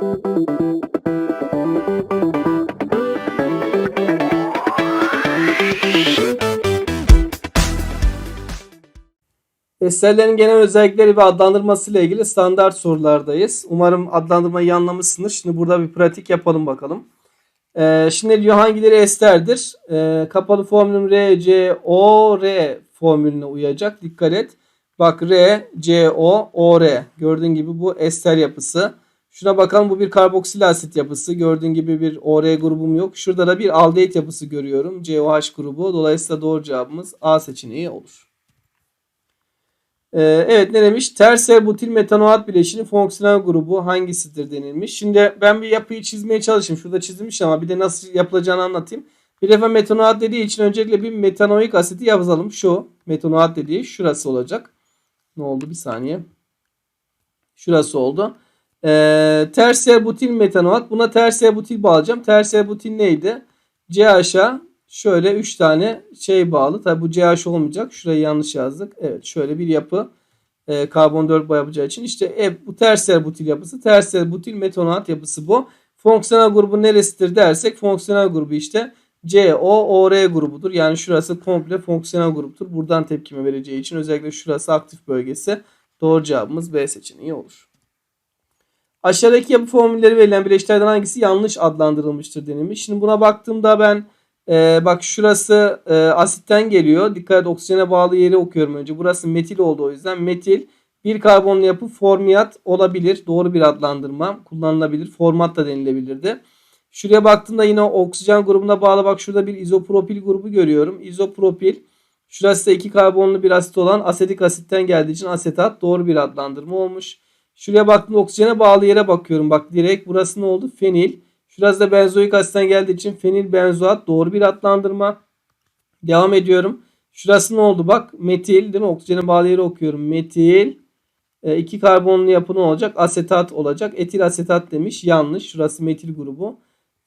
Eserlerin genel özellikleri ve adlandırması ile ilgili standart sorulardayız. Umarım adlandırmayı anlamışsınız. Şimdi burada bir pratik yapalım bakalım. Ee, şimdi diyor hangileri esterdir? Ee, kapalı formülüm R, C, O, R formülüne uyacak. Dikkat et. Bak R, C, O, O, R. Gördüğün gibi bu ester yapısı. Şuna bakalım bu bir karboksil asit yapısı. Gördüğün gibi bir OR grubum yok. Şurada da bir aldehit yapısı görüyorum. COH grubu. Dolayısıyla doğru cevabımız A seçeneği olur. Ee, evet ne demiş? Terser butil metanoat bileşini fonksiyonel grubu hangisidir denilmiş. Şimdi ben bir yapıyı çizmeye çalışayım. Şurada çizilmiş ama bir de nasıl yapılacağını anlatayım. Bir defa metanoat dediği için öncelikle bir metanoik asiti yazalım. Şu metanoat dediği şurası olacak. Ne oldu bir saniye. Şurası oldu. Ee, tersiyer butil metanoat. Buna tersiyer butil bağlayacağım. Tersiyer butil neydi? CH'a şöyle 3 tane şey bağlı. Tabi bu CH olmayacak. Şurayı yanlış yazdık. Evet şöyle bir yapı. E, karbon 4 yapacağı için. İşte e, bu tersiyer butil yapısı. Tersiyer butil metanoat yapısı bu. Fonksiyonel grubu neresidir dersek fonksiyonel grubu işte COOR grubudur. Yani şurası komple fonksiyonel gruptur. Buradan tepkime vereceği için özellikle şurası aktif bölgesi. Doğru cevabımız B seçeneği olur. Aşağıdaki yapı formülleri verilen bileşiklerden hangisi yanlış adlandırılmıştır denilmiş. Şimdi buna baktığımda ben e, bak şurası e, asitten geliyor. Dikkat et oksijene bağlı yeri okuyorum önce. Burası metil oldu o yüzden. Metil bir karbonlu yapı formiyat olabilir. Doğru bir adlandırma. Kullanılabilir. Format da denilebilirdi. Şuraya baktığımda yine oksijen grubuna bağlı bak şurada bir izopropil grubu görüyorum. İzopropil şurası da iki karbonlu bir asit olan asetik asitten geldiği için asetat doğru bir adlandırma olmuş. Şuraya baktığımda oksijene bağlı yere bakıyorum. Bak direkt burası ne oldu? Fenil. Şurası da benzoik asitten geldiği için fenil benzoat doğru bir adlandırma. Devam ediyorum. Şurası ne oldu? Bak metil değil mi? Oksijene bağlı yere okuyorum. Metil. E, iki karbonlu yapı ne olacak? Asetat olacak. Etil asetat demiş. Yanlış. Şurası metil grubu.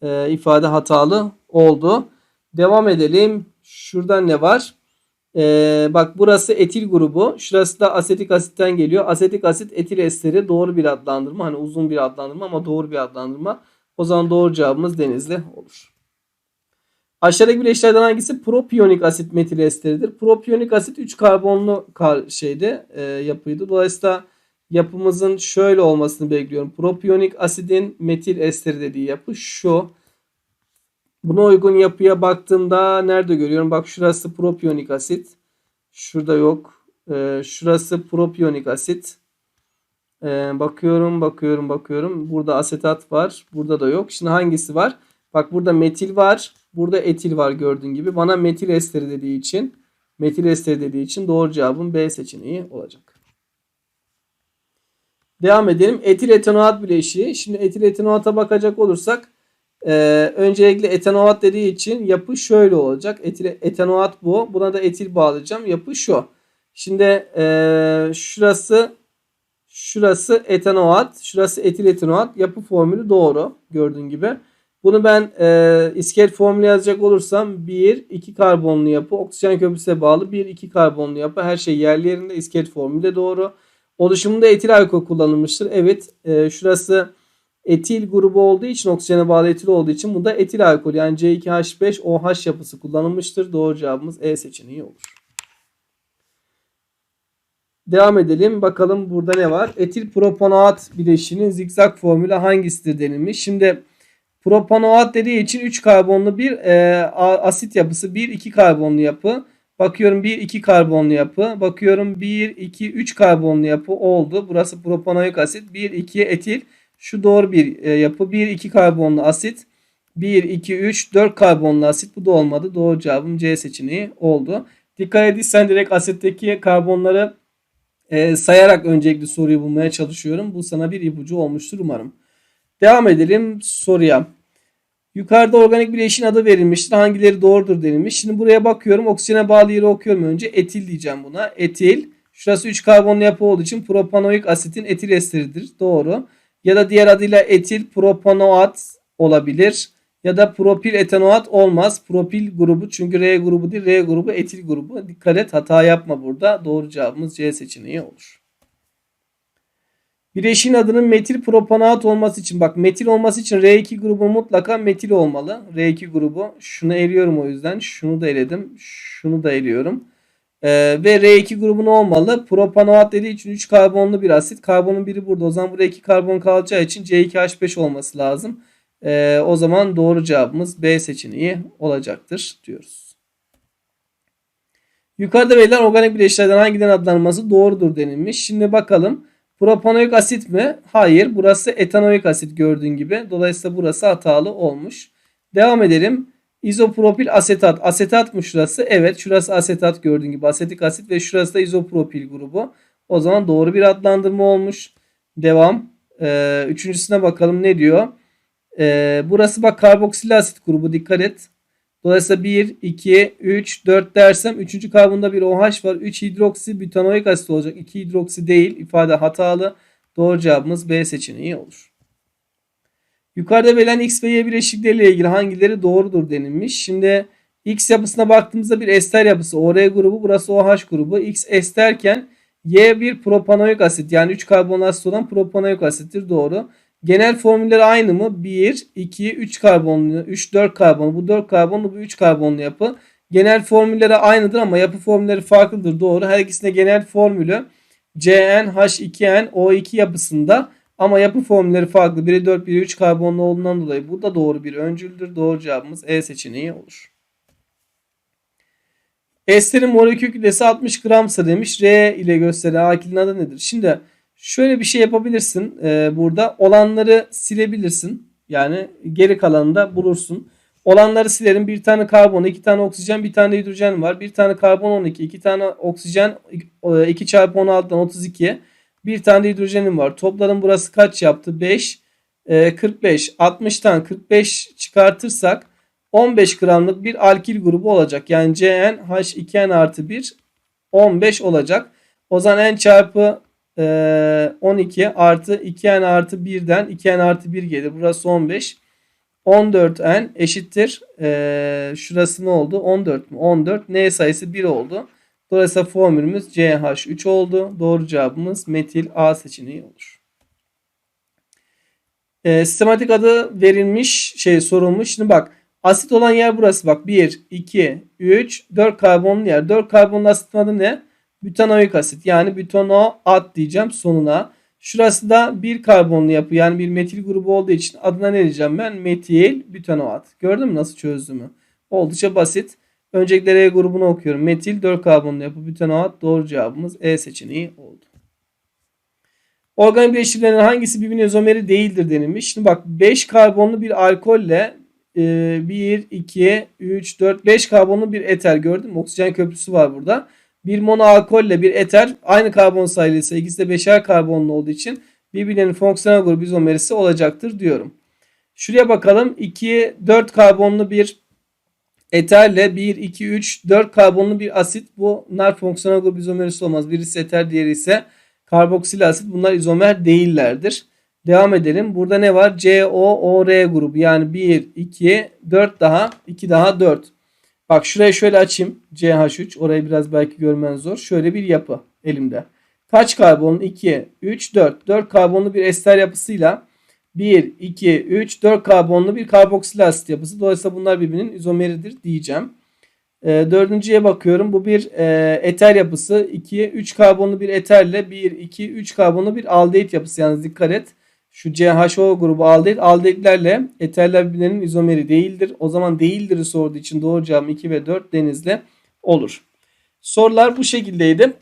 E, ifade hatalı oldu. Devam edelim. Şuradan ne var? Ee, bak burası etil grubu. Şurası da asetik asitten geliyor. Asetik asit etil esteri doğru bir adlandırma. Hani uzun bir adlandırma ama doğru bir adlandırma. O zaman doğru cevabımız denizli olur. Aşağıdaki bileşiklerden hangisi propiyonik asit metil esteridir? Propiyonik asit 3 karbonlu kar şeyde e, yapıydı. Dolayısıyla yapımızın şöyle olmasını bekliyorum. Propiyonik asidin metil esteri dediği yapı şu. Buna uygun yapıya baktığımda nerede görüyorum? Bak şurası propiyonik asit. Şurada yok. Ee, şurası propiyonik asit. Ee, bakıyorum, bakıyorum, bakıyorum. Burada asetat var. Burada da yok. Şimdi hangisi var? Bak burada metil var. Burada etil var gördüğün gibi. Bana metil esteri dediği için metil esteri dediği için doğru cevabım B seçeneği olacak. Devam edelim. Etil etanoat bileşiği. Şimdi etil etanoata bakacak olursak ee, öncelikle etanoat dediği için yapı şöyle olacak. Etil, etanoat bu. Buna da etil bağlayacağım. Yapı şu. Şimdi e, şurası şurası etanoat. Şurası etil etanoat. Yapı formülü doğru. Gördüğün gibi. Bunu ben e, iskelet formülü yazacak olursam 1, 2 karbonlu yapı. Oksijen köprüsüne bağlı 1, 2 karbonlu yapı. Her şey yerli yerinde. iskelet formülü de doğru. Oluşumunda etil alkol kullanılmıştır. Evet. E, şurası etil grubu olduğu için oksijene bağlı etil olduğu için bunda etil alkol yani C2H5OH yapısı kullanılmıştır. Doğru cevabımız E seçeneği olur. Devam edelim. Bakalım burada ne var? Etil propanoat bileşiğinin zikzak formülü hangisidir denilmiş. Şimdi propanoat dediği için 3 karbonlu bir e, asit yapısı. 1 2 karbonlu yapı. Bakıyorum 1 2 karbonlu yapı. Bakıyorum 1 2 3 karbonlu yapı oldu. Burası propanoik asit. 1 2 etil şu doğru bir e, yapı. 1 2 karbonlu asit. 1 2 3 4 karbonlu asit. Bu da olmadı. Doğru cevabım C seçeneği oldu. Dikkat edilsen direkt asitteki karbonları e, sayarak öncelikli soruyu bulmaya çalışıyorum. Bu sana bir ipucu olmuştur umarım. Devam edelim soruya. Yukarıda organik bileşiğin adı verilmiştir. Hangileri doğrudur denilmiş. Şimdi buraya bakıyorum. Oksijene bağlı yeri okuyorum önce. Etil diyeceğim buna. Etil. Şurası 3 karbonlu yapı olduğu için propanoik asitin etil esteridir. Doğru. Ya da diğer adıyla etil propanoat olabilir. Ya da propil etanoat olmaz. Propil grubu çünkü R grubu değil. R grubu etil grubu. Dikkat et hata yapma burada. Doğru cevabımız C seçeneği olur. Bileşiğin adının metil propanoat olması için bak metil olması için R2 grubu mutlaka metil olmalı. R2 grubu. Şunu eliyorum o yüzden. Şunu da eledim. Şunu da eliyorum. Ee, ve R2 grubu ne olmalı? Propanoat dediği için 3 karbonlu bir asit. Karbonun biri burada. O zaman buraya 2 karbon kalacağı için C2H5 olması lazım. Ee, o zaman doğru cevabımız B seçeneği olacaktır diyoruz. Yukarıda verilen organik bileşiklerden hangilerinin adlanması doğrudur denilmiş. Şimdi bakalım. Propanoik asit mi? Hayır. Burası etanoik asit gördüğün gibi. Dolayısıyla burası hatalı olmuş. Devam edelim. İzopropil asetat. Asetat mı şurası? Evet. Şurası asetat gördüğün gibi. Asetik asit ve şurası da izopropil grubu. O zaman doğru bir adlandırma olmuş. Devam. Ee, üçüncüsüne bakalım ne diyor? Ee, burası bak karboksil asit grubu. Dikkat et. Dolayısıyla 1, 2, 3, 4 dersem 3. karbonda bir OH var. 3 hidroksi butanoik asit olacak. 2 hidroksi değil. İfade hatalı. Doğru cevabımız B seçeneği olur. Yukarıda verilen X ve Y bileşikleriyle ilgili hangileri doğrudur denilmiş. Şimdi X yapısına baktığımızda bir ester yapısı. OR grubu burası OH grubu. X esterken Y bir propanoik asit yani 3 karbonlu asit olan propanoik asittir. Doğru. Genel formülleri aynı mı? 1, 2, 3 karbonlu, 3, 4 karbonlu. Bu 4 karbonlu, bu 3 karbonlu yapı. Genel formülleri aynıdır ama yapı formülleri farklıdır. Doğru. Her ikisinde genel formülü CnH2n O2 yapısında ama yapı formülleri farklı. Biri 4, biri 3 karbonlu olduğundan dolayı bu da doğru bir öncüldür. Doğru cevabımız E seçeneği olur. Esterin molekül kütlesi 60 gramsa demiş. R ile gösteren alkilin adı nedir? Şimdi şöyle bir şey yapabilirsin. Ee, burada olanları silebilirsin. Yani geri kalanını da bulursun. Olanları silerim. Bir tane karbon, iki tane oksijen, bir tane hidrojen var. Bir tane karbon 12, iki tane oksijen 2 çarpı 16'dan 32. Bir tane de hidrojenim var. Toplarım burası kaç yaptı? 5, e, 45. 60'tan 45 çıkartırsak 15 gramlık bir alkil grubu olacak. Yani CnH2n artı 1 15 olacak. O zaman n çarpı e, 12 artı 2n artı 1'den 2n artı 1 gelir. Burası 15. 14n eşittir. E, şurası ne oldu? 14 mu? 14. N sayısı 1 oldu. Dolayısıyla formülümüz CH3 oldu. Doğru cevabımız metil A seçeneği olur. E, sistematik adı verilmiş şey sorulmuş. Şimdi bak asit olan yer burası bak 1, 2, 3, 4 karbonlu yer. 4 karbonlu asitin adı ne? Butanoik asit yani butanoat diyeceğim sonuna. Şurası da bir karbonlu yapı yani bir metil grubu olduğu için adına ne diyeceğim ben? Metil butanoat. Gördün mü nasıl çözdüğümü? Oldukça basit. Öncelikle E grubunu okuyorum. Metil 4 karbonlu yapı butanoat doğru cevabımız E seçeneği oldu. Organik bileşiklerin hangisi birbirinin izomeri değildir denilmiş. Şimdi bak 5 karbonlu bir alkolle 1, 2, 3, 4, 5 karbonlu bir eter gördün mü? Oksijen köprüsü var burada. Bir monoalkolle bir eter aynı karbon sayısı ikisi de beşer karbonlu olduğu için birbirlerinin fonksiyonel grubu izomerisi olacaktır diyorum. Şuraya bakalım. 2, 4 karbonlu bir eterle 1, 2, 3, 4 karbonlu bir asit. Bunlar fonksiyonel grup izomerisi olmaz. Birisi eter diğeri ise karboksil asit. Bunlar izomer değillerdir. Devam edelim. Burada ne var? COOR grubu. Yani 1, 2, 4 daha, 2 daha 4. Bak şurayı şöyle açayım. CH3. Orayı biraz belki görmen zor. Şöyle bir yapı elimde. Kaç karbon? 2, 3, 4. 4 karbonlu bir ester yapısıyla 1, 2, 3, 4 karbonlu bir karboksil asit yapısı. Dolayısıyla bunlar birbirinin izomeridir diyeceğim. E, dördüncüye bakıyorum. Bu bir e, eter yapısı. 2, 3 karbonlu bir eterle 1, 2, 3 karbonlu bir aldehit yapısı. Yalnız dikkat et. Şu CHO grubu aldehit. Aldehitlerle eterler birbirlerinin izomeri değildir. O zaman değildir'i sorduğu için doğru cevabım 2 ve 4 denizle olur. Sorular bu şekildeydi.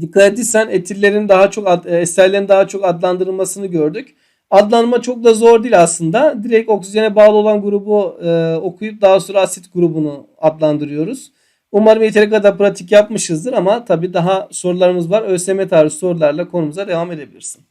Dikkat etsen etillerin daha çok e, eserlerin daha çok adlandırılmasını gördük. Adlanma çok da zor değil aslında. Direkt oksijene bağlı olan grubu e, okuyup daha sonra asit grubunu adlandırıyoruz. Umarım yeteri kadar pratik yapmışızdır ama tabii daha sorularımız var. ÖSYM tarzı sorularla konumuza devam edebilirsin.